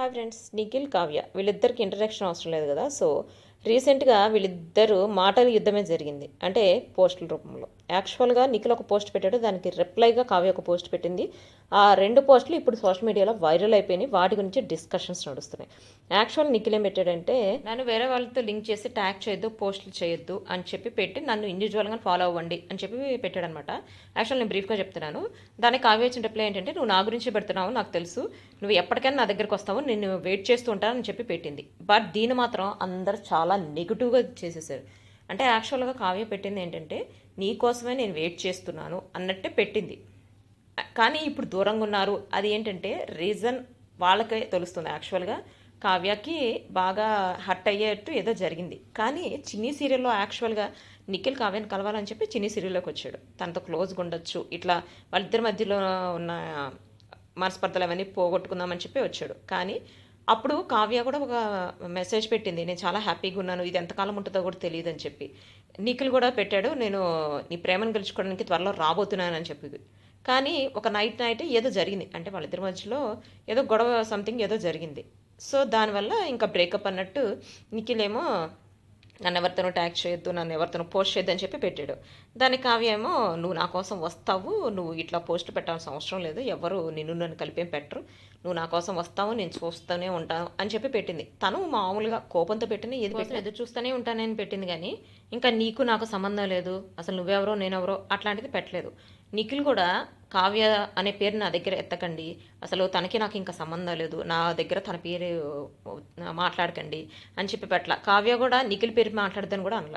Hi friends Nikhil Kavya వీళ్ళిద్దరికి introduction అవసరం లేదు కదా సో రీసెంట్గా వీళ్ళిద్దరూ మాటల యుద్ధమే జరిగింది. అంటే పోస్టుల రూపంలో. యాక్చువల్గా నిఖిల్ ఒక పోస్ట్ పెట్టాడు. దానికి రిప్లైగా కావ్య ఒక పోస్ట్ పెట్టింది. ఆ రెండు పోస్టులు ఇప్పుడు సోషల్ మీడియాలో వైరల్ అయిపోయినాయి. వాటి గురించి డిస్కషన్స్ నడుస్తున్నాయి. యాక్చువల్ నిఖిల్ ఏం పెట్టాడంటే నన్ను వేరే వాళ్ళతో లింక్ చేసి ట్యాగ్ చేయొద్దు పోస్టులు చేయొద్దు అని చెప్పి పెట్టి నన్ను ఇండివిజువల్గా ఫాలో అవ్వండి అని చెప్పి పెట్టాడనమాట. యాక్చువల్ నేను బ్రీఫ్గా చెప్తున్నాను. దానికి కావ్య వచ్చిన రిప్లై ఏంటంటే నువ్వు నా గురించి పెడుతున్నావు నాకు తెలుసు. నువ్వు ఎప్పటికైనా నా దగ్గరికి వస్తావు. నేను వెయిట్ చేస్తూ ఉంటానని చెప్పి పెట్టింది. బట్ దీన్ని మాత్రం అందరు చాలా నెగిటివ్గా చేసేసారు. అంటే యాక్చువల్గా కావ్య పెట్టింది ఏంటంటే నీ కోసమే నేను వెయిట్ చేస్తున్నాను అన్నట్టే పెట్టింది. కానీ ఇప్పుడు దూరంగా ఉన్నారు. అది ఏంటంటే రీజన్ వాళ్ళకే తెలుస్తుంది యాక్చువల్గా కావ్యకి బాగా హట్ అయ్యేట్టు ఏదో జరిగింది. కానీ చిన్ని సీరియల్లో యాక్చువల్గా నిఖిల్ కావ్యని కలవాలని చెప్పి చిన్ని సీరియల్లోకి వచ్చాడు. తనతో క్లోజ్గా ఉండొచ్చు. ఇట్లా వాళ్ళిద్దరి మధ్యలో ఉన్న మనస్పర్ధలు అవన్నీ పోగొట్టుకుందామని చెప్పి వచ్చాడు. కానీ అప్పుడు కావ్య కూడా ఒక మెసేజ్ పెట్టింది నేను చాలా హ్యాపీగా ఉన్నాను ఇది ఎంతకాలం ఉంటుందో కూడా తెలియదు అని చెప్పి. నిఖిల్ కూడా పెట్టాడు నేను నీ ప్రేమను గెలుచుకోవడానికి త్వరలో రాబోతున్నానని చెప్పి. కానీ ఒక నైట్ నైట్ ఏదో జరిగింది అంటే వాళ్ళిద్దరి మధ్యలో ఏదో గొడవ సంథింగ్ ఏదో జరిగింది. సో దానివల్ల ఇంకా బ్రేకప్ అన్నట్టు నిఖిల్ ఏమో నన్ను ఎవరితోనూ ట్యాగ్ చేయొద్దు నన్ను ఎవరితోనూ పోస్ట్ చేయొద్దు అని చెప్పి పెట్టాడు. దానికి కావ్య ఏమో నువ్వు నా కోసం వస్తావు నువ్వు ఇట్లా పోస్ట్ పెట్టాల్సిన అవసరం లేదు ఎవరు నిన్ను నన్ను కలిపేం పెట్టరు. నువ్వు నా కోసం వస్తావు నేను చూస్తూనే ఉంటాను అని చెప్పి పెట్టింది. తను మామూలుగా కోపంతో పెట్టిన ఏది కోసం ఎదురు చూస్తూనే ఉంటానని పెట్టింది కానీ ఇంకా నీకు నాకు సంబంధం లేదు అసలు నువ్వెవరో నేనెవరో అట్లాంటిది పెట్టలేదు. నిఖిల్ కూడా కావ్య అనే పేరు నా దగ్గర ఎత్తకండి. అసలు తనకి నాకు ఇంకా సంబంధం లేదు. నా దగ్గర తన పేరు మాట్లాడకండి అని చెప్పి పెట్టల. కావ్య కూడా నిఖిల్ పేరు మాట్లాడదని కూడా అనలా.